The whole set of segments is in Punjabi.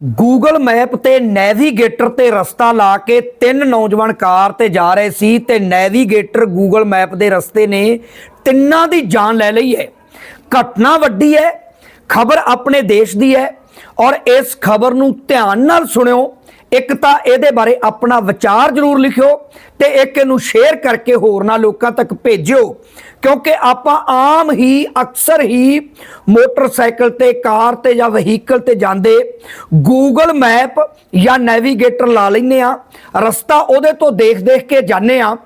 ਗੂਗਲ ਮੈਪ ਤੇ ਨੈਵੀਗੇਟਰ ਤੇ ਰਸਤਾ ਲਾ ਕੇ ਤਿੰਨ ਨੌਜਵਾਨ ਕਾਰ ਤੇ ਜਾ ਰਹੇ ਸੀ ਤੇ ਨੈਵੀਗੇਟਰ ਗੂਗਲ ਮੈਪ ਦੇ ਰਸਤੇ ਨੇ ਤਿੰਨਾਂ ਦੀ ਜਾਨ ਲੈ ਲਈ ਹੈ। ਘਟਨਾ ਵੱਡੀ ਹੈ, ਖਬਰ ਆਪਣੇ ਦੇਸ਼ ਦੀ ਹੈ ਔਰ ਇਸ ਖਬਰ ਨੂੰ ਧਿਆਨ ਨਾਲ ਸੁਣਿਓ। ਇੱਕ ਤਾਂ ਇਹਦੇ ਬਾਰੇ ਆਪਣਾ ਵਿਚਾਰ ਜ਼ਰੂਰ ਲਿਖਿਓ ਤੇ ਇੱਕ ਇਹਨੂੰ ਸ਼ੇਅਰ ਕਰਕੇ ਹੋਰਨਾਂ ਲੋਕਾਂ ਤੱਕ ਭੇਜਿਓ। ਕਿਉਂਕਿ ਆਪਾਂ ਆਮ ਹੀ, ਅਕਸਰ ਹੀ ਮੋਟਰਸਾਈਕਲ ਤੇ, ਕਾਰ ਤੇ ਜਾਂ ਵਹੀਕਲ ਤੇ ਜਾਂਦੇ ਗੂਗਲ ਮੈਪ ਜਾਂ ਨੈਵੀਗੇਟਰ ਲਾ ਲੈਂਦੇ ਆ ਰਸਤਾ ਉਹਦੇ ਤੋਂ ਦੇਖ-ਦੇਖ ਕੇ ਜਾਂਦੇ ਆ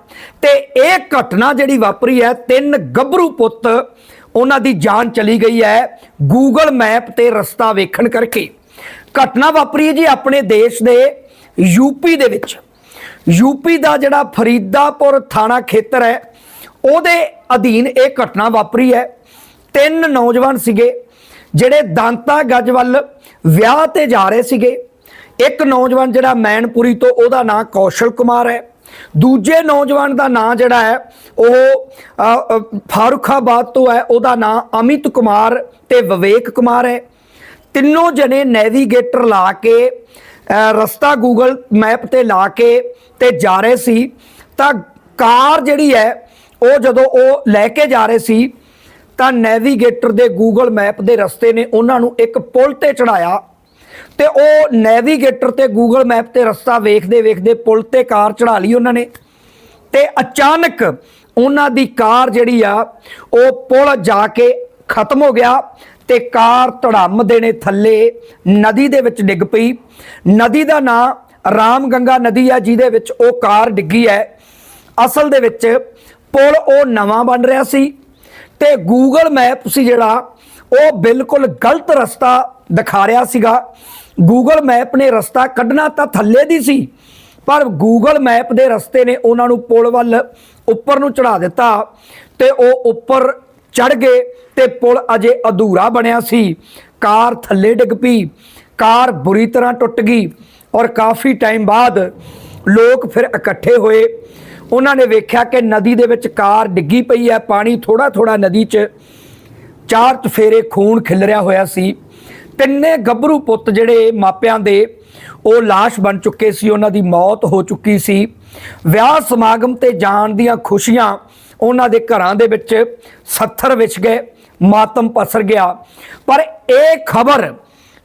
ਤੇ ਇਹ ਘਟਨਾ ਜਿਹੜੀ ਵਾਪਰੀ ਹੈ, ਤਿੰਨ ਗੱਭਰੂ ਪੁੱਤ ਉਹਨਾਂ ਦੀ ਜਾਨ ਚਲੀ ਗਈ ਹੈ ਗੂਗਲ ਮੈਪ ਤੇ ਰਸਤਾ ਵੇਖਣ ਕਰਕੇ। ਘਟਨਾ ਵਾਪਰੀ ਹੈ ਜੀ ਆਪਣੇ ਦੇਸ਼ ਦੇ ਯੂਪੀ ਦੇ ਵਿੱਚ। ਯੂਪੀ ਦਾ ਜਿਹੜਾ ਫਰੀਦਾਪੁਰ ਥਾਣਾ ਖੇਤਰ ਹੈ ਉਹਦੇ ਅਧੀਨ ਇਹ ਘਟਨਾ ਵਾਪਰੀ ਹੈ। ਤਿੰਨ ਨੌਜਵਾਨ ਸੀਗੇ ਜਿਹੜੇ ਦਾਂਤਾ ਗੱਜ ਵੱਲ ਵਿਆਹ ਤੇ ਜਾ ਰਹੇ ਸੀਗੇ। ਇੱਕ ਨੌਜਵਾਨ ਜਿਹੜਾ ਮੈਨਪੁਰੀ ਤੋਂ ਉਹਦਾ ਨਾਂ ਕੌਸ਼ਲ ਕੁਮਾਰ ਹੈ। ਦੂਜੇ ਨੌਜਵਾਨ ਦਾ ਨਾਂ ਜਿਹੜਾ ਹੈ ਉਹ ਅ, ਫਾਰੂਖਾਬਾਦ ਤੋਂ ਹੈ। ਉਹਦਾ ਨਾਂ ਅਮਿਤ ਕੁਮਾਰ ਤੇ ਵਿਵੇਕ ਕੁਮਾਰ ਹੈ। ਤਿੰਨੋਂ ਜਣੇ ਨੈਵੀਗੇਟਰ ਲਾ ਕੇ ਰਸਤਾ ਗੂਗਲ ਮੈਪ ਤੇ ਲਾ ਕੇ ਤੇ ਜਾ ਰਹੇ ਸੀ। ਤਾਂ ਕਾਰ ਜਿਹੜੀ ਹੈ ਉਹ ਜਦੋਂ ਉਹ ਲੈ ਕੇ ਜਾ ਰਹੇ ਸੀ, ਤਾਂ ਨੈਵੀਗੇਟਰ ਦੇ ਗੂਗਲ ਮੈਪ ਦੇ ਰਸਤੇ ਨੇ ਉਹਨਾਂ ਨੂੰ ਇੱਕ ਪੁਲ ਤੇ ਚੜਾਇਆ ਤੇ ਉਹ ਨੈਵੀਗੇਟਰ ਤੇ ਗੂਗਲ ਮੈਪ ਤੇ ਰਸਤਾ ਵੇਖਦੇ ਵੇਖਦੇ ਪੁਲ ਤੇ ਕਾਰ ਚੜਾ ਲਈ ਉਹਨਾਂ ਨੇ ਤੇ ਅਚਾਨਕ ਉਹਨਾਂ ਦੀ ਕਾਰ ਜਿਹੜੀ ਆ, ਉਹ ਪੁਲ ਜਾ ਕੇ ਖਤਮ ਹੋ ਗਿਆ ਤੇ ਕਾਰ ਧੜਮ ਦੇਣੇ ਥੱਲੇ, ਨਦੀ ਦੇ ਵਿੱਚ ਡਿੱਗ ਪਈ। ਨਦੀ ਦਾ ਨਾਂ ਰਾਮ ਗੰਗਾ ਨਦੀ ਆ, ਜਿਹਦੇ ਵਿੱਚ ਉਹ ਕਾਰ ਡਿੱਗੀ ਹੈ। ਅਸਲ ਦੇ ਵਿੱਚ ਪੁਲ ਉਹ ਨਵਾਂ ਬਣ ਰਿਹਾ ਸੀ ਤੇ ਗੂਗਲ ਮੈਪ ਸੀ ਜਿਹੜਾ, ਉਹ ਬਿਲਕੁਲ ਗਲਤ ਰਸਤਾ ਦਿਖਾ ਰਿਹਾ ਸੀਗਾ। ਗੂਗਲ ਮੈਪ ਨੇ ਰਸਤਾ ਕੱਢਣਾ ਤਾਂ ਥੱਲੇ ਦੀ ਸੀ, ਪਰ ਗੂਗਲ ਮੈਪ ਦੇ ਰਸਤੇ ਨੇ ਉਹਨਾਂ ਨੂੰ ਪੁਲ ਵੱਲ ਉੱਪਰ ਨੂੰ ਚੜਾ ਦਿੱਤਾ ਤੇ ਉਹ ਉੱਪਰ ਚੜ ਗਏ ਤੇ ਪੁਲ ਅਜੇ ਅਧੂਰਾ ਬਣਿਆ ਸੀ। ਕਾਰ ਥੱਲੇ ਡਿੱਗ ਪਈ, ਕਾਰ ਬੁਰੀ ਤਰ੍ਹਾਂ ਟੁੱਟ ਗਈ ਔਰ ਕਾਫੀ ਟਾਈਮ ਬਾਅਦ ਲੋਕ ਫਿਰ ਇਕੱਠੇ ਹੋਏ ਉਹਨਾਂ ਨੇ ਵੇਖਿਆ ਕਿ ਨਦੀ ਦੇ ਵਿੱਚ ਕਾਰ ਡਿੱਗੀ ਪਈ ਹੈ, ਪਾਣੀ ਥੋੜਾ ਥੋੜਾ ਨਦੀ 'ਚ ਚਾਰ ਚਫੇਰੇ ਖੂਨ ਖਿਲਰਿਆ ਹੋਇਆ ਸੀ। ਤਿੰਨੇ ਗੱਭਰੂ ਪੁੱਤ ਜਿਹੜੇ ਮਾਪਿਆਂ ਦੇ, ਉਹ লাশ ਬਣ ਚੁੱਕੇ ਸੀ, ਉਹਨਾਂ ਦੀ ਮੌਤ ਹੋ ਚੁੱਕੀ ਸੀ। ਵਿਆਹ ਸਮਾਗਮ ਤੇ ਜਾਣ ਦੀਆਂ ਖੁਸ਼ੀਆਂ ਉਹਨਾਂ ਦੇ ਘਰਾਂ ਦੇ ਵਿੱਚ ਸੱਥਰ ਵਿਛ ਗਏ, ਮਾਤਮ ਪਸਰ ਗਿਆ। ਪਰ ਇਹ ਖਬਰ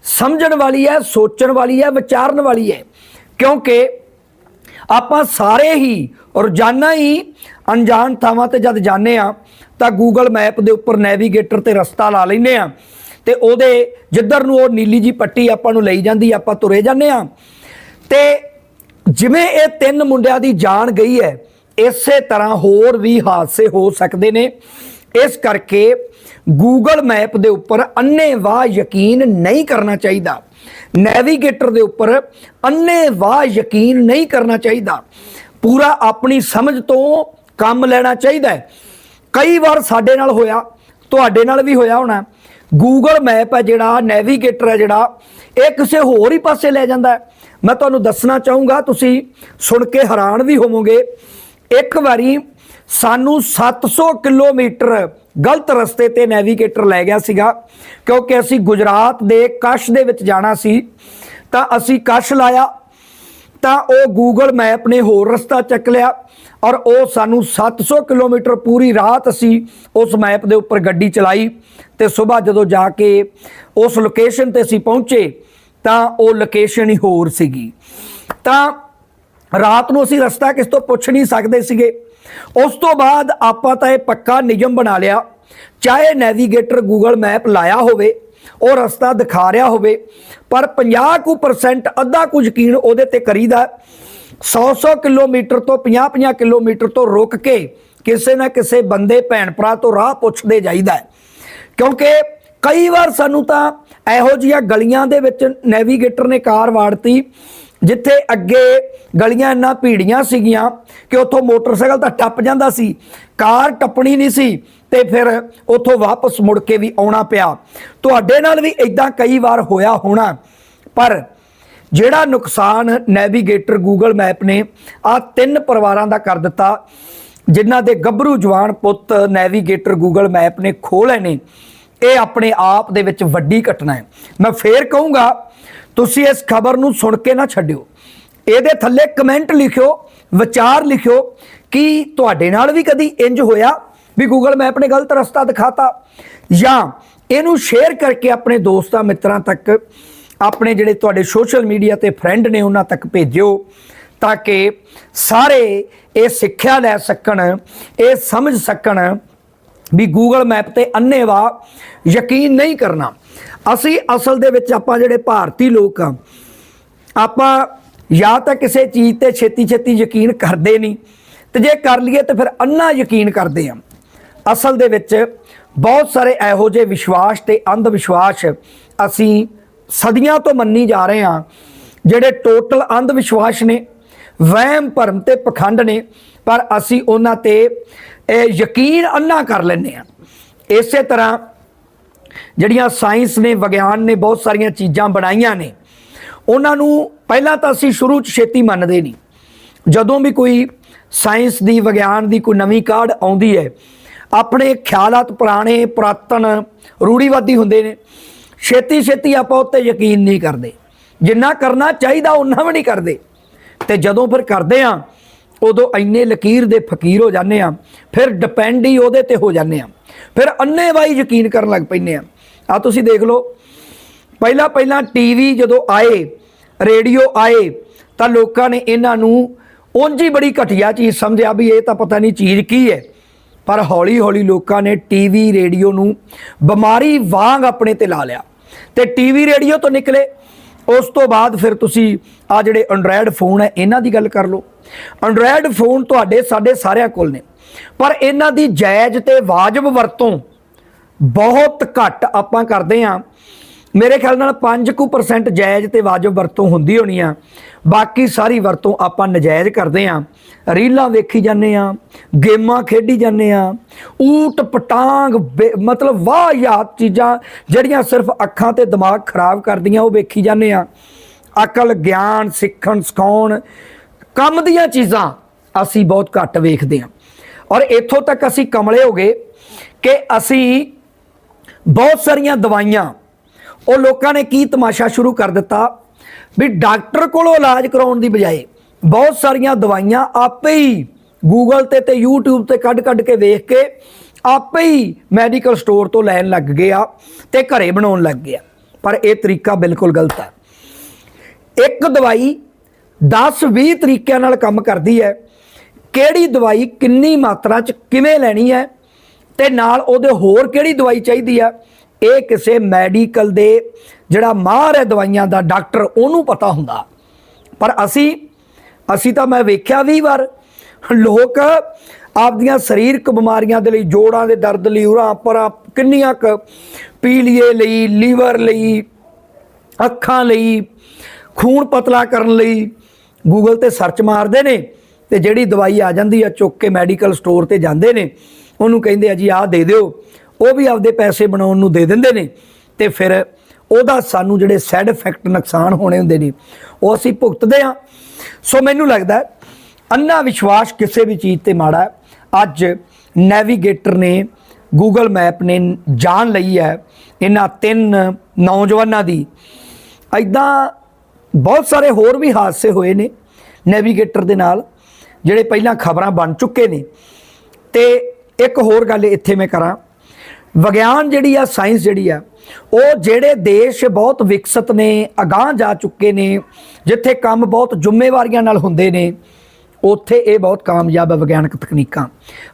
ਸਮਝਣ ਵਾਲੀ ਹੈ, ਸੋਚਣ ਵਾਲੀ ਹੈ, ਵਿਚਾਰਨ ਵਾਲੀ ਹੈ, ਕਿਉਂਕਿ ਆਪਾਂ ਸਾਰੇ ਹੀ ਰੋਜ਼ਾਨਾ ਹੀ ਅਣਜਾਣ ਥਾਵਾਂ ਤੇ ਜਦ ਜਾਂਦੇ ਆ ਤਾਂ ਗੂਗਲ ਮੈਪ ਦੇ ਉੱਪਰ ਨੈਵੀਗੇਟਰ ਤੇ ਰਸਤਾ ਲਾ ਲੈਂਦੇ ਆ ਤੇ ਉਹਦੇ ਜਿੱਧਰ ਨੂੰ ਉਹ ਨੀਲੀ ਜੀ ਪੱਟੀ ਆਪਾਂ ਨੂੰ ਲਈ ਜਾਂਦੀ, ਆਪਾਂ ਤੁਰੇ ਜਾਂਦੇ ਆ ਤੇ ਜਿਵੇਂ ਇਹ ਤਿੰਨ ਮੁੰਡਿਆਂ ਦੀ ਜਾਨ ਗਈ ਹੈ, ਇਸੇ ਤਰ੍ਹਾਂ ਹੋਰ ਵੀ ਹਾਦਸੇ ਹੋ ਸਕਦੇ ਨੇ। ਇਸ ਕਰਕੇ ਗੂਗਲ ਮੈਪ ਦੇ ਉੱਪਰ ਅੰਨ੍ਹੇਵਾਹ ਯਕੀਨ ਨਹੀਂ ਕਰਨਾ ਚਾਹੀਦਾ। ਨੈਵੀਗੇਟਰ ਦੇ ਉੱਪਰ ਅੰਨ੍ਹੇਵਾਹ ਯਕੀਨ ਨਹੀਂ ਕਰਨਾ ਚਾਹੀਦਾ। ਪੂਰਾ ਆਪਣੀ ਸਮਝ ਤੋਂ ਕੰਮ ਲੈਣਾ ਚਾਹੀਦਾ ਹੈ। ਕਈ ਵਾਰ ਸਾਡੇ ਨਾਲ ਹੋਇਆ, ਤੁਹਾਡੇ ਨਾਲ ਵੀ ਹੋਇਆ ਹੋਣਾ। ਗੂਗਲ ਮੈਪ ਹੈ ਜਿਹੜਾ ਨੈਵੀਗੇਟਰ ਹੈ ਜਿਹੜਾ, ਇਹ ਕਿਸੇ ਹੋਰ ਹੀ ਪਾਸੇ ਲੈ ਜਾਂਦਾ ਮੈਂ ਤੁਹਾਨੂੰ ਦੱਸਣਾ ਚਾਹੂੰਗਾ, ਤੁਸੀਂ ਸੁਣ ਕੇ ਹੈਰਾਨ ਵੀ ਹੋਵੋਗੇ। ਇੱਕ ਵਾਰੀ ਸਾਨੂੰ 700 ਕਿਲੋਮੀਟਰ ਗਲਤ ਰਸਤੇ ਤੇ ਨੈਵੀਗੇਟਰ ਲੈ ਗਿਆ ਸੀਗਾ, ਕਿਉਂਕਿ ਅਸੀਂ ਗੁਜਰਾਤ ਦੇ ਕਸ਼ ਦੇ ਵਿੱਚ ਜਾਣਾ ਸੀ, ਤਾਂ ਅਸੀਂ ਕਸ਼ ਲਾਇਆ, ਤਾਂ ਉਹ ਗੂਗਲ ਮੈਪ ਨੇ ਹੋਰ ਰਸਤਾ ਚੱਕ ਲਿਆ ਔਰ ਉਹ ਸਾਨੂੰ 700 ਕਿਲੋਮੀਟਰ ਪੂਰੀ ਰਾਤ ਅਸੀਂ ਉਸ ਮੈਪ ਦੇ ਉੱਪਰ ਗੱਡੀ ਚਲਾਈ ਤੇ ਸਵੇਰ ਜਦੋਂ ਜਾ ਕੇ ਉਸ ਲੋਕੇਸ਼ਨ ਤੇ ਅਸੀਂ ਪਹੁੰਚੇ, ਤਾਂ ਉਹ ਲੋਕੇਸ਼ਨ ਹੀ ਹੋਰ ਸੀਗੀ। ਤਾਂ ਰਾਤ ਨੂੰ ਅਸੀਂ ਰਸਤਾ ਕਿਸ ਤੋਂ ਪੁੱਛ ਨਹੀਂ ਸਕਦੇ ਸੀਗੇ। ਉਸ ਤੋਂ ਬਾਅਦ ਆਪਾਂ ਤਾਂ ਇਹ ਪੱਕਾ ਨਿਯਮ ਬਣਾ ਲਿਆ ਚਾਹੇ ਨੈਵੀਗੇਟਰ ਗੂਗਲ ਮੈਪ ਲਾਇਆ ਹੋਵੇ ਉਹ ਰਸਤਾ ਦਿਖਾ ਰਿਹਾ ਹੋਵੇ, ਪਰ 50 ਕੁ ਪਰਸੈਂਟ ਅੱਧਾ ਕੁ ਯਕੀਨ ਉਹਦੇ ਤੇ ਕਰੀਦਾ 100-100 ਕਿਲੋਮੀਟਰ ਤੋਂ 50-50 ਕਿਲੋਮੀਟਰ ਤੋਂ ਰੁਕ ਕੇ ਕਿਸੇ ਨਾ ਕਿਸੇ ਬੰਦੇ ਭੈਣ ਭਰਾ ਤੋਂ ਰਾਹ ਪੁੱਛਦੇ ਜਾਈਦਾ ਹੈ। ਕਿਉਂਕਿ ਕਈ ਵਾਰ ਸਾਨੂੰ ਤਾਂ ਇਹੋ ਜਿਹੀਆਂ ਗਲੀਆਂ ਦੇ ਵਿੱਚ ਨੈਵੀਗੇਟਰ ਨੇ ਕਾਰ ਵਾੜਤੀ ਜਿੱਥੇ ਅੱਗੇ ਗਲੀਆਂ ਇੰਨਾ ਭੀੜੀਆਂ ਸੀਗੀਆਂ ਕਿ ਉੱਥੋਂ ਮੋਟਰਸਾਈਕਲ ਤਾਂ ਟੱਪ ਜਾਂਦਾ ਸੀ, ਕਾਰ ਟੱਪਣੀ ਨਹੀਂ ਸੀ ਤੇ ਫਿਰ ਉੱਥੋਂ ਵਾਪਸ ਮੁੜ ਕੇ ਵੀ ਆਉਣਾ ਪਿਆ। ਤੁਹਾਡੇ ਨਾਲ ਵੀ ਇਦਾਂ ਕਈ ਵਾਰ ਹੋਇਆ ਹੋਣਾ, ਪਰ ਜਿਹੜਾ ਨੁਕਸਾਨ ਨੈਵੀਗੇਟਰ ਗੂਗਲ ਮੈਪ ਨੇ ਆ ਤਿੰਨ ਪਰਿਵਾਰਾਂ ਦਾ ਕਰ ਦਿੱਤਾ, ਜਿਨ੍ਹਾਂ ਦੇ ਗੱਭਰੂ ਜਵਾਨ ਪੁੱਤ ਨੈਵੀਗੇਟਰ ਗੂਗਲ ਮੈਪ ਨੇ ਖੋਹ ਲਏ ਨੇ, ਇਹ ਆਪਣੇ ਆਪ ਦੇ ਵਿੱਚ ਵੱਡੀ ਘਟਨਾ ਹੈ। ਮੈਂ ਫੇਰ ਕਹੂੰਗਾ ਤੁਸੀਂ ਇਸ ਖਬਰ ਨੂੰ ਸੁਣ ਕੇ ਨਾ ਛੱਡਿਓ। ਇਹਦੇ ਥੱਲੇ ਕਮੈਂਟ ਲਿਖਿਓ, ਵਿਚਾਰ ਲਿਖਿਓ ਕਿ ਤੁਹਾਡੇ ਨਾਲ ਵੀ ਕਦੀ ਇੰਜ ਹੋਇਆ ਵੀ ਗੂਗਲ ਮੈਪ ਨੇ ਗਲਤ ਰਸਤਾ ਦਿਖਾਤਾ ਜਾਂ ਇਹਨੂੰ ਸ਼ੇਅਰ ਕਰਕੇ ਆਪਣੇ ਦੋਸਤਾਂ ਮਿੱਤਰਾਂ ਤੱਕ, ਆਪਣੇ ਜਿਹੜੇ ਤੁਹਾਡੇ ਸੋਸ਼ਲ ਮੀਡੀਆ ਤੇ ਫਰੈਂਡ ਨੇ ਉਹਨਾਂ ਤੱਕ ਭੇਜਿਓ ਤਾਂ ਕਿ ਸਾਰੇ ਇਹ ਸਿੱਖਿਆ ਲੈ ਸਕਣ, ਇਹ ਸਮਝ ਸਕਣ ਵੀ ਗੂਗਲ ਮੈਪ ਤੇ ਅੰਨੇਵਾ ਯਕੀਨ ਨਹੀਂ ਕਰਨਾ। ਅਸੀਂ ਅਸਲ ਦੇ ਵਿੱਚ ਆਪਾਂ ਜਿਹੜੇ ਭਾਰਤੀ ਲੋਕ ਆ, ਆਪਾਂ ਜਾਂ ਤਾਂ ਕਿਸੇ ਚੀਜ਼ ਤੇ ਛੇਤੀ ਛੇਤੀ ਯਕੀਨ ਕਰਦੇ ਨਹੀਂ ਤੇ ਜੇ ਕਰ ਲਈਏ ਤਾਂ ਫਿਰ ਅੰਨਾ ਯਕੀਨ ਕਰਦੇ ਆ। ਅਸਲ ਦੇ ਵਿੱਚ ਬਹੁਤ ਸਾਰੇ ਇਹੋ ਜਿਹੇ ਵਿਸ਼ਵਾਸ ਤੇ ਅੰਧ ਵਿਸ਼ਵਾਸ ਅਸੀਂ ਸਦੀਆਂ ਤੋਂ ਮੰਨੀ ਜਾ ਰਹੇ ਹਾਂ, ਜਿਹੜੇ ਟੋਟਲ ਅੰਧ ਵਿਸ਼ਵਾਸ ਨੇ ਵਹਿਮ ਭਰਮ ਤੇ ਪਖੰਡ ਨੇ, ਪਰ ਅਸੀਂ ਉਹਨਾਂ ਤੇ ਇਹ ਯਕੀਨ ਅੰਨਾ ਕਰ ਲੈਂਦੇ ਆ। ਇਸੇ ਤਰ੍ਹਾਂ ਜਿਹੜੀਆਂ ਸਾਇੰਸ ਨੇ, ਵਿਗਿਆਨ ਨੇ ਬਹੁਤ ਸਾਰੀਆਂ ਚੀਜ਼ਾਂ ਬਣਾਈਆਂ ਨੇ, ਉਹਨਾਂ ਨੂੰ ਪਹਿਲਾਂ ਤਾਂ ਅਸੀਂ ਸ਼ੁਰੂ ਚ ਛੇਤੀ ਮੰਨਦੇ ਨਹੀਂ। ਜਦੋਂ ਵੀ ਕੋਈ ਸਾਇੰਸ ਦੀ, ਵਿਗਿਆਨ ਦੀ ਕੋਈ ਨਵੀਂ ਕਾਢ ਆਉਂਦੀ ਹੈ, ਆਪਣੇ ਖਿਆਲਾਤ ਪੁਰਾਣੇ, ਪੁਰਾਤਨ ਰੂੜੀਵਾਦੀ ਹੁੰਦੇ ਨੇ। ਛੇਤੀ ਛੇਤੀ ਆਪਾਂ ਉੱਤੇ ਯਕੀਨ ਨਹੀਂ ਕਰਦੇ। ਜਿੰਨਾ ਕਰਨਾ ਚਾਹੀਦਾ ਉਹਨਾਂ ਵੀ ਨਹੀਂ ਕਰਦੇ। ਤੇ ਜਦੋਂ ਫਿਰ ਕਰਦੇ ਆ ਉਦੋਂ ਇੰਨੇ ਲਕੀਰ ਦੇ ਫਕੀਰ ਹੋ ਜਾਂਦੇ ਆ, ਫਿਰ ਡਿਪੈਂਡ ਹੀ ਉਹਦੇ ਤੇ ਹੋ ਜਾਂਦੇ ਆ। ਫਿਰ ਅੰਨੇਵਾਈ ਯਕੀਨ ਕਰਨ ਲੱਗ ਪੈਂਦੇ ਆ। ਆ ਤੁਸੀਂ ਦੇਖ ਲਓ, ਪਹਿਲਾਂ ਪਹਿਲਾਂ ਟੀਵੀ ਜਦੋਂ ਆਏ, ਰੇਡੀਓ ਆਏ, ਤਾਂ ਲੋਕਾਂ ਨੇ ਇਹਨਾਂ ਨੂੰ ਉਂਝ ਹੀ ਬੜੀ ਘਟੀਆ ਚੀਜ਼ ਸਮਝਿਆ ਵੀ ਇਹ ਤਾਂ ਪਤਾ ਨਹੀਂ ਚੀਜ਼ ਕੀ ਹੈ। ਪਰ ਹੌਲੀ ਹੌਲੀ ਲੋਕਾਂ ਨੇ ਟੀਵੀ, ਰੇਡੀਓ ਨੂੰ ਬਿਮਾਰੀ ਵਾਂਗ ਆਪਣੇ ਤੇ ਲਾ ਲਿਆ। ਤੇ ਟੀਵੀ, ਰੇਡੀਓ ਤੋਂ ਨਿਕਲੇ, ਉਸ ਤੋਂ ਬਾਅਦ ਫਿਰ ਤੁਸੀਂ ਆ ਜਿਹੜੇ ਐਂਡਰਾਇਡ ਫੋਨ ਹੈ, ਇਹਨਾਂ ਦੀ ਗੱਲ ਕਰ ਲਓ। ਐਂਡਰਾਇਡ ਫੋਨ ਤੁਹਾਡੇ ਸਾਡੇ ਸਾਰਿਆਂ ਕੋਲ ਨੇ। ਪਰ ਇਹਨਾਂ ਦੀ ਜਾਇਜ਼ ਤੇ ਵਾਜਬ ਵਰਤੋਂ ਬਹੁਤ ਘੱਟ ਆਪਾਂ ਕਰਦੇ ਆ ਮੇਰੇ ਖਿਆਲ ਨਾਲ 5% ਜਾਇਜ਼ ਤੇ ਵਾਜਬ ਵਰਤੋਂ ਹੁੰਦੀ ਹੋਣੀ ਆ। ਬਾਕੀ ਸਾਰੀ ਵਰਤੋਂ ਆਪਾਂ ਨਜਾਇਜ਼ ਕਰਦੇ ਆ ਰੀਲਾਂ ਵੇਖੀ ਜਾਂਦੇ ਆ ਗੇਮਾਂ ਖੇਡੀ ਜਾਂਦੇ ਆ ਊਟ ਪਟਾਂਗ ਬੇ- ਮਤਲਬ ਵਾਹਿਯਾਤ ਚੀਜ਼ਾਂ ਜਿਹੜੀਆਂ ਸਿਰਫ ਅੱਖਾਂ ਤੇ ਦਿਮਾਗ ਖਰਾਬ ਕਰਦੀਆਂ, ਉਹ ਵੇਖੀ ਜਾਂਦੇ ਆ ਅਕਲ, ਗਿਆਨ, ਸਿੱਖਣ, ਸਿਖਾਉਣ ਕੰਮ ਦੀਆਂ ਚੀਜ਼ਾਂ ਅਸੀਂ ਬਹੁਤ ਘੱਟ ਵੇਖਦੇ ਹਾਂ। ਔਰ ਇੱਥੋਂ ਤੱਕ ਅਸੀਂ ਕਮਲੇ ਹੋ ਗਏ ਕਿ ਅਸੀਂ ਬਹੁਤ ਸਾਰੀਆਂ ਦਵਾਈਆਂ, ਉਹ ਲੋਕਾਂ ਨੇ ਕੀ ਤਮਾਸ਼ਾ ਸ਼ੁਰੂ ਕਰ ਦਿੱਤਾ ਵੀ ਡਾਕਟਰ ਕੋਲੋਂ ਇਲਾਜ ਕਰਾਉਣ ਦੀ ਬਜਾਏ ਬਹੁਤ ਸਾਰੀਆਂ ਦਵਾਈਆਂ ਆਪੇ ਹੀ ਗੂਗਲ ਤੇ ਤੇ YouTube ਤੇ ਕੱਢ ਕੱਢ ਕੇ ਵੇਖ ਕੇ ਆਪੇ ਹੀ ਮੈਡੀਕਲ ਸਟੋਰ ਤੋਂ ਲੈਣ ਲੱਗ ਗਏ ਆ ਤੇ ਘਰੇ ਬਣਾਉਣ ਲੱਗ ਗਿਆ ਪਰ ਇਹ ਤਰੀਕਾ ਬਿਲਕੁਲ ਗਲਤ ਹੈ ਇੱਕ ਦਵਾਈ 10-20 ਤਰੀਕਿਆਂ ਨਾਲ ਕੰਮ ਕਰਦੀ ਹੈ। ਕਿਹੜੀ ਦਵਾਈ ਕਿੰਨੀ ਮਾਤਰਾ ਚ ਕਿਵੇਂ ਲੈਣੀ ਹੈ ਤੇ ਨਾਲ ਉਹਦੇ ਹੋਰ ਕਿਹੜੀ ਦਵਾਈ ਚਾਹੀਦੀ ਆ, ਇਹ ਕਿਸੇ ਮੈਡੀਕਲ ਦੇ ਜਿਹੜਾ ਮਾਹਰ ਹੈ ਦਵਾਈਆਂ ਦਾ ਡਾਕਟਰ ਉਹਨੂੰ ਪਤਾ ਹੁੰਦਾ। ਪਰ ਅਸੀਂ ਅਸੀਂ ਤਾਂ ਮੈਂ ਵੇਖਿਆ ਵੀ ਵਾਰ, ਲੋਕ ਆਪਦੀਆਂ ਸਰੀਰਕ ਬਿਮਾਰੀਆਂ ਦੇ ਲਈ ਜੋੜਾਂ ਦੇ ਦਰਦ ਲਈ, ਉਰਾਂ, ਪਰਾਂ, ਕਿੰਨੀਆਂ ਕ ਪੀਲੀਏ ਲਈ, ਲੀਵਰ ਲਈ, ਅੱਖਾਂ ਲਈ, ਖੂਨ ਪਤਲਾ ਕਰਨ ਲਈ ਗੂਗਲ ਤੇ ਸਰਚ ਮਾਰਦੇ ਨੇ ਤੇ ਜਿਹੜੀ ਦਵਾਈ ਆ ਜਾਂਦੀ ਆ ਚੁੱਕ ਕੇ ਮੈਡੀਕਲ ਸਟੋਰ ਤੇ ਜਾਂਦੇ ਨੇ, ਉਹਨੂੰ ਕਹਿੰਦੇ ਆ ਜੀ ਆਹ ਦੇ ਦਿਓ। ਉਹ ਵੀ ਆਪਦੇ ਪੈਸੇ ਬਣਾਉਣ ਨੂੰ ਦੇ ਦਿੰਦੇ ਨੇ ਤੇ ਫਿਰ ਉਹਦਾ ਸਾਨੂੰ ਜਿਹੜੇ ਸਾਈਡ ਇਫੈਕਟ ਨੁਕਸਾਨ ਹੋਣੇ ਹੁੰਦੇ ਨੇ, ਉਹ ਅਸੀਂ ਭੁਗਤਦੇ ਆ ਸੋ ਮੈਨੂੰ ਲੱਗਦਾ ਅੰਨਾ ਵਿਸ਼ਵਾਸ ਕਿਸੇ ਵੀ ਚੀਜ਼ ਤੇ ਮਾੜਾ ਅੱਜ ਨੈਵੀਗੇਟਰ ਨੇ ਗੂਗਲ ਮੈਪ ਨੇ ਜਾਣ ਲਈ ਹੈ ਇਹਨਾਂ ਤਿੰਨ ਨੌਜਵਾਨਾਂ ਦੀ। ਐਦਾਂ ਬਹੁਤ ਸਾਰੇ ਹੋਰ ਵੀ ਹਾਦਸੇ ਹੋਏ ਨੇ ਨੈਵੀਗੇਟਰ ਦੇ ਨਾਲ, ਜਿਹੜੇ ਪਹਿਲਾਂ ਖਬਰਾਂ ਬਣ ਚੁੱਕੇ ਨੇ। ਤੇ ਇੱਕ ਹੋਰ ਗੱਲ ਇੱਥੇ ਮੈਂ ਕਰਾਂ। ਵਿਗਿਆਨ ਜਿਹੜੀ ਆ ਸਾਇੰਸ ਜਿਹੜੀ ਆ, ਉਹ ਜਿਹੜੇ ਦੇਸ਼ ਬਹੁਤ ਵਿਕਸਿਤ ਨੇ, ਅਗਾਹ ਜਾ ਚੁੱਕੇ ਨੇ, ਜਿੱਥੇ ਕੰਮ ਬਹੁਤ ਜ਼ਿੰਮੇਵਾਰੀਆਂ ਨਾਲ ਹੁੰਦੇ ਨੇ, ਉੱਥੇ ਇਹ ਬਹੁਤ ਕਾਮਯਾਬ ਹੈ ਵਿਗਿਆਨਕ ਤਕਨੀਕਾਂ।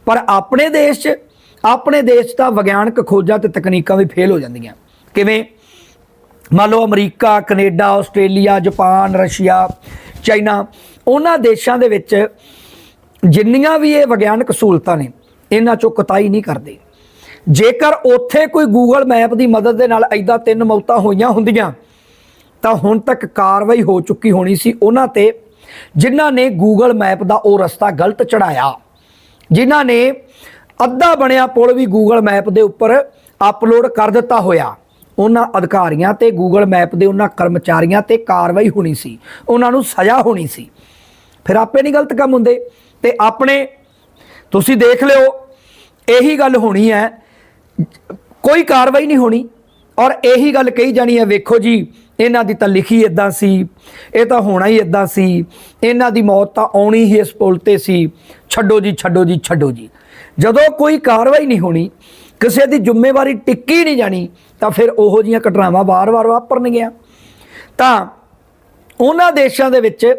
ਪਰ ਆਪਣੇ ਦੇਸ਼ 'ਚ, ਆਪਣੇ ਦੇਸ਼ ਦਾ ਵਿਗਿਆਨਕ ਖੋਜਾਂ ਤੇ ਤਕਨੀਕਾਂ ਵੀ ਫੇਲ ਹੋ ਜਾਂਦੀਆਂ। ਕਿਵੇਂ? ਮੰਨ ਲਓ America, Canada, Australia, Japan, Russia, China, ਉਹਨਾਂ ਦੇਸ਼ਾਂ ਦੇ ਵਿੱਚ ਜਿੰਨੀਆਂ ਵੀ ਇਹ ਵਿਗਿਆਨਕ ਸਹੂਲਤਾਂ ਨੇ, ਇਹਨਾਂ ਚੋਂ ਕਤਾਈ ਨਹੀਂ ਕਰਦੇ। ਜੇਕਰ ਉੱਥੇ ਕੋਈ ਗੂਗਲ ਮੈਪ ਦੀ ਮਦਦ ਦੇ ਨਾਲ ਐਦਾਂ ਤਿੰਨ ਮੌਤਾਂ ਹੋਈਆਂ ਹੁੰਦੀਆਂ, ਤਾਂ ਹੁਣ ਤੱਕ ਕਾਰਵਾਈ ਹੋ ਚੁੱਕੀ ਹੋਣੀ ਸੀ ਉਹਨਾਂ ਤੇ, ਜਿਨ੍ਹਾਂ ਨੇ ਗੂਗਲ ਮੈਪ ਦਾ ਉਹ ਰਸਤਾ ਗਲਤ ਚੜਾਇਆ ਜਿਨ੍ਹਾਂ ਨੇ ਅੱਧਾ ਬਣਿਆ ਪੁਲ ਵੀ ਗੂਗਲ ਮੈਪ ਦੇ ਉੱਪਰ ਅਪਲੋਡ ਕਰ ਦਿੱਤਾ ਹੋਇਆ। ਉਹਨਾਂ ਅਧਿਕਾਰੀਆਂ ਤੇ ਗੂਗਲ ਮੈਪ ਦੇ ਉਹਨਾਂ ਕਰਮਚਾਰੀਆਂ ਤੇ ਕਾਰਵਾਈ ਹੋਣੀ ਸੀ। ਉਹਨਾਂ ਨੂੰ ਸਜ਼ਾ ਹੋਣੀ ਸੀ। ਫਿਰ ਆਪੇ ਨਹੀਂ ਗਲਤ ਕੰਮ ਹੁੰਦੇ। ਤੇ ਆਪਣੇ, ਤੁਸੀਂ ਦੇਖ ਲਿਓ, ਇਹੀ ਗੱਲ ਹੋਣੀ ਹੈ। ਕੋਈ ਕਾਰਵਾਈ ਨਹੀਂ ਹੋਣੀ। ਔਰ ਇਹੀ ਗੱਲ ਕਹੀ ਜਾਣੀ ਹੈ, ਵੇਖੋ ਜੀ, ਇਹਨਾਂ ਦੀ ਤਾਂ ਲਿਖੀ ਇਦਾਂ ਸੀ, ਇਹ ਤਾਂ ਹੋਣਾ ਹੀ ਇਦਾਂ ਸੀ। ਇਹਨਾਂ ਦੀ ਮੌਤ ਤਾਂ ਆਉਣੀ ਹੀ ਇਸ ਪੁਲ ਤੇ ਸੀ। ਛੱਡੋ ਜੀ ਛੱਡੋ ਜੀ ਛੱਡੋ ਜੀ। ਜਦੋਂ ਕੋਈ ਕਾਰਵਾਈ ਨਹੀਂ ਹੋਣੀ ਕਿਸੇ ਦੀ ਜ਼ਿੰਮੇਵਾਰੀ ਟਿੱਕੀ ਨਹੀਂ ਜਾਣੀ, ਤਾਂ ਫਿਰ ਉਹੋ ਜੀਆਂ ਘਟਨਾਵਾਂ ਵਾਰ-ਵਾਰ ਵਾਪਰਨਗੀਆਂ। ਤਾਂ ਉਹਨਾਂ ਦੇਸ਼ਾਂ ਦੇ ਵਿੱਚ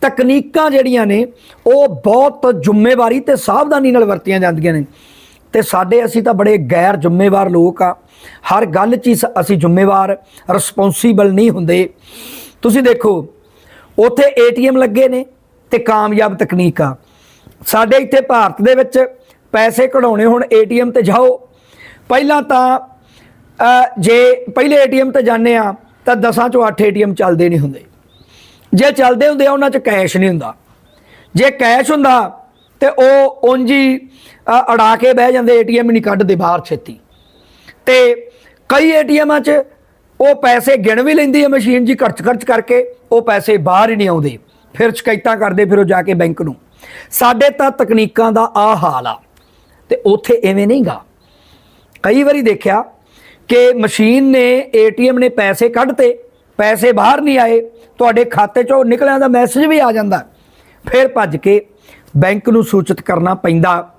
ਤਕਨੀਕਾਂ ਜਿਹੜੀਆਂ ਨੇ, ਉਹ ਬਹੁਤ ਜ਼ਿੰਮੇਵਾਰੀ ਤੇ ਸਾਵਧਾਨੀ ਨਾਲ ਵਰਤੀਆਂ ਜਾਂਦੀਆਂ ਨੇ। ਤੇ ਸਾਡੇ ਅਸੀਂ ਤਾਂ ਬੜੇ ਗੈਰ ਜ਼ਿੰਮੇਵਾਰ ਲੋਕ ਆ। ਹਰ ਗੱਲ 'ਚ ਹੀ ਸ- ਅਸੀਂ ਜ਼ਿੰਮੇਵਾਰ ਰਿਸਪੌਂਸੀਬਲ ਨਹੀਂ ਹੁੰਦੇ। ਤੁਸੀਂ ਦੇਖੋ, ਉੱਥੇ ਏਟੀਐਮ ਲੱਗੇ ਨੇ ਤੇ ਕਾਮਯਾਬ ਤਕਨੀਕ ਆ। ਸਾਡੇ ਇੱਥੇ ਭਾਰਤ ਦੇ ਵਿੱਚ ਪੈਸੇ ਕਢਾਉਣੇ ਹੁਣ ਏਟੀਐਮ ਤੇ ਜਾਓ। ਪਹਿਲਾਂ ਤਾਂ ਜੇ ਪਹਿਲੇ ਏਟੀਐਮ ਤੇ ਜਾਂਦੇ ਆ, ਤਾਂ 10 ਚੋਂ 8 ਏਟੀਐਮ ਚੱਲਦੇ ਨਹੀਂ ਹੁੰਦੇ। ਜੇ ਚੱਲਦੇ ਹੁੰਦੇ ਆ, ਉਹਨਾਂ 'ਚ ਕੈਸ਼ ਨਹੀਂ ਹੁੰਦਾ। ਜੇ ਕੈਸ਼ ਹੁੰਦਾ, ਤੇ ਉਹ ਉਂਝ ਹੀ ਅੜਾ ਕੇ ਬਹਿ ਜਾਂਦੇ, ਏਟੀਐਮ ਨਹੀਂ ਕੱਢਦੇ ਬਾਹਰ ਛੇਤੀ। ਤੇ ਕਈ ਏਟੀਐਮਾਂ 'ਚ ਉਹ ਪੈਸੇ ਗਿਣ ਵੀ ਲੈਂਦੀ ਹੈ ਮਸ਼ੀਨ ਜੀ ਖਰਚ ਖਰਚ ਕਰਕੇ, ਉਹ ਪੈਸੇ ਬਾਹਰ ਹੀ ਨਹੀਂ ਆਉਂਦੇ। ਫਿਰ ਸ਼ਿਕਾਇਤਾਂ ਕਰਦੇ, ਫਿਰ ਉਹ ਜਾ ਕੇ ਬੈਂਕ ਨੂੰ। ਸਾਡੇ ਤਾਂ ਤਕਨੀਕਾਂ ਦਾ ਆ ਹਾਲ ਆ। ਤੇ ਉੱਥੇ ਐਵੇਂ ਨਹੀਂਗਾ। ਕਈ ਵਾਰੀ ਦੇਖਿਆ ਕਿ ਮਸ਼ੀਨ ਨੇ, ਏਟੀਐਮ ਨੇ ਪੈਸੇ ਕੱਢਤੇ, ਪੈਸੇ ਬਾਹਰ ਨਹੀਂ ਆਏ, ਤੁਹਾਡੇ ਖਾਤੇ ਚੋਂ ਨਿਕਲਿਆਂ ਦਾ ਮੈਸੇਜ ਵੀ ਆ ਜਾਂਦਾ। ਫਿਰ ਭੱਜ ਕੇ ਬੈਂਕ ਨੂੰ ਸੂਚਿਤ ਕਰਨਾ ਪੈਂਦਾ।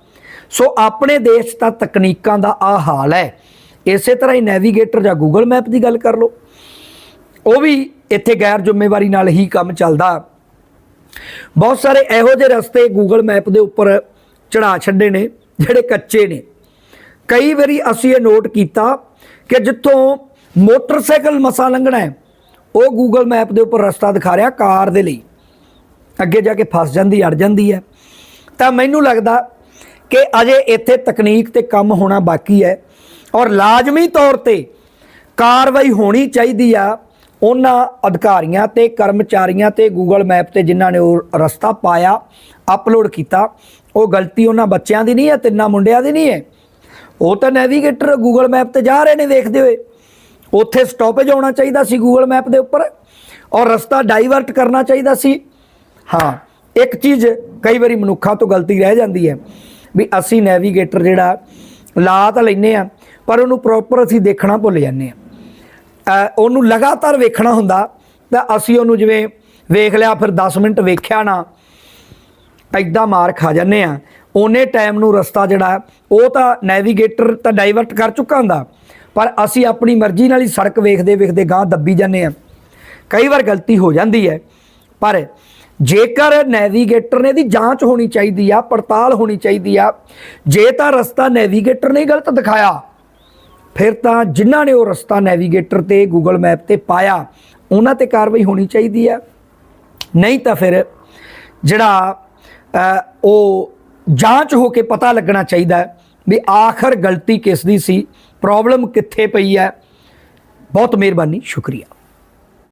ਸੋ ਆਪਣੇ ਦੇਸ਼ 'ਚ ਤਾਂ ਤਕਨੀਕਾਂ ਦਾ ਆ ਹਾਲ ਹੈ। ਇਸੇ ਤਰ੍ਹਾਂ ਹੀ ਨੈਵੀਗੇਟਰ ਜਾਂ ਗੂਗਲ ਮੈਪ ਦੀ ਗੱਲ ਕਰ ਲਓ। ਉਹ ਵੀ ਇੱਥੇ ਗੈਰ ਜ਼ਿੰਮੇਵਾਰੀ ਨਾਲ ਹੀ ਕੰਮ ਚੱਲਦਾ। ਬਹੁਤ ਸਾਰੇ ਇਹੋ ਜਿਹੇ ਰਸਤੇ ਗੂਗਲ ਮੈਪ ਦੇ ਉੱਪਰ ਚੜਾ ਛੱਡੇ ਨੇ, ਜਿਹੜੇ ਕੱਚੇ ਨੇ। ਕਈ ਵਾਰੀ ਅਸੀਂ ਇਹ ਨੋਟ ਕੀਤਾ ਕਿ ਜਿੱਥੋਂ ਮੋਟਰਸਾਈਕਲ ਮਸਾ ਲੰਘਣਾ ਹੈ, ਉਹ ਗੂਗਲ ਮੈਪ ਦੇ ਉੱਪਰ ਰਸਤਾ ਦਿਖਾ ਰਿਹਾ ਕਾਰ ਦੇ ਲਈ। ਅੱਗੇ ਜਾ ਕੇ ਫਸ ਜਾਂਦੀ, ਅੜ ਜਾਂਦੀ ਹੈ। ਤਾਂ ਮੈਨੂੰ ਲੱਗਦਾ ਕਿ ਅਜੇ ਇੱਥੇ ਤਕਨੀਕ ਤੇ ਕੰਮ ਹੋਣਾ ਬਾਕੀ ਹੈ ਔਰ ਲਾਜ਼ਮੀ ਤੌਰ ਤੇ ਕਾਰਵਾਈ ਹੋਣੀ ਚਾਹੀਦੀ ਆ ਉਹਨਾਂ ਅਧਿਕਾਰੀਆਂ ਤੇ ਕਰਮਚਾਰੀਆਂ ਤੇ ਗੂਗਲ ਮੈਪ ਤੇ ਜਿਨ੍ਹਾਂ ਨੇ ਉਹ ਰਸਤਾ ਪਾਇਆ ਅਪਲੋਡ ਕੀਤਾ। ਉਹ ਗਲਤੀ ਉਹਨਾਂ ਬੱਚਿਆਂ ਦੀ ਨਹੀਂ ਹੈ ਤਿੰਨਾਂ ਮੁੰਡਿਆਂ ਦੀ ਨਹੀਂ ਹੈ। ਉਹ ਤਾਂ ਨੈਵੀਗੇਟਰ ਗੂਗਲ ਮੈਪ ਤੇ ਜਾ ਰਹੇ ਨੇ ਦੇਖਦੇ ਹੋਏ। ਉੱਥੇ ਸਟਾਪੇਜ ਆਉਣਾ ਚਾਹੀਦਾ ਸੀ ਗੂਗਲ ਮੈਪ ਦੇ ਉੱਪਰ ਔਰ ਰਸਤਾ ਡਾਈਵਰਟ ਕਰਨਾ ਚਾਹੀਦਾ ਸੀ। ਹਾਂ, ਇੱਕ ਚੀਜ਼ ਕਈ ਵਾਰੀ ਮਨੁੱਖਾਂ ਤੋਂ ਗਲਤੀ ਰਹਿ ਜਾਂਦੀ ਹੈ ਵੀ ਅਸੀਂ ਨੈਵੀਗੇਟਰ ਜਿਹੜਾ ਲਾ ਤਾਂ ਲੈਨੇ ਆ ਪਰ ਉਹਨੂੰ ਪ੍ਰੋਪਰ ਅਸੀਂ ਦੇਖਣਾ ਭੁੱਲ ਜਾਂਦੇ ਆ ਉਹਨੂੰ ਲਗਾਤਾਰ ਵੇਖਣਾ ਹੁੰਦਾ ਤਾਂ ਅਸੀਂ ਉਹਨੂੰ ਜਿਵੇਂ ਵੇਖ ਲਿਆ, ਫਿਰ 10 ਮਿੰਟ ਵੇਖਿਆ ਨਾ ਐਦਾਂ ਮਾਰ ਖਾ ਜਾਂਦੇ ਆ ਉਹਨੇ ਟਾਈਮ ਨੂੰ ਰਸਤਾ ਜਿਹੜਾ ਉਹ ਤਾਂ ਨੈਵੀਗੇਟਰ ਤਾਂ ਡਾਈਵਰਟ ਕਰ ਚੁੱਕਾ ਹੁੰਦਾ, ਪਰ ਅਸੀਂ ਆਪਣੀ ਮਰਜ਼ੀ ਨਾਲ ਹੀ ਸੜਕ ਵੇਖਦੇ ਵੇਖਦੇ ਗਾਂ ਦੱਬੀ ਜਾਂਦੇ ਆ ਕਈ ਵਾਰ ਗਲਤੀ ਹੋ ਜਾਂਦੀ ਹੈ, ਪਰ ਜੇਕਰ ਨੈਵੀਗੇਟਰ ਨੇ ਦੀ ਜਾਂਚ ਹੋਣੀ ਚਾਹੀਦੀ ਆ, ਪੜਤਾਲ ਹੋਣੀ ਚਾਹੀਦੀ ਆ, ਜੇ ਤਾਂ ਰਸਤਾ ਨੈਵੀਗੇਟਰ ਨੇ ਗਲਤ ਦਿਖਾਇਆ, ਫਿਰ ਤਾਂ ਜਿਨ੍ਹਾਂ ਨੇ ਉਹ ਰਸਤਾ ਨੈਵੀਗੇਟਰ ਤੇ ਗੂਗਲ ਮੈਪ ਤੇ ਪਾਇਆ, ਉਹਨਾਂ ਤੇ ਕਾਰਵਾਈ ਹੋਣੀ ਚਾਹੀਦੀ ਆ ਨਹੀਂ ਤਾਂ ਫਿਰ ਜਿਹੜਾ ਉਹ ਜਾਂਚ ਹੋ ਕੇ ਪਤਾ ਲੱਗਣਾ ਚਾਹੀਦਾ ਵੀ ਆਖਰ ਗਲਤੀ ਕਿਸ ਦੀ ਸੀ ਪ੍ਰੋਬਲਮ ਕਿੱਥੇ ਪਈ ਹੈ। ਬਹੁਤ ਮਿਹਰਬਾਨੀ, ਸ਼ੁਕਰੀਆ।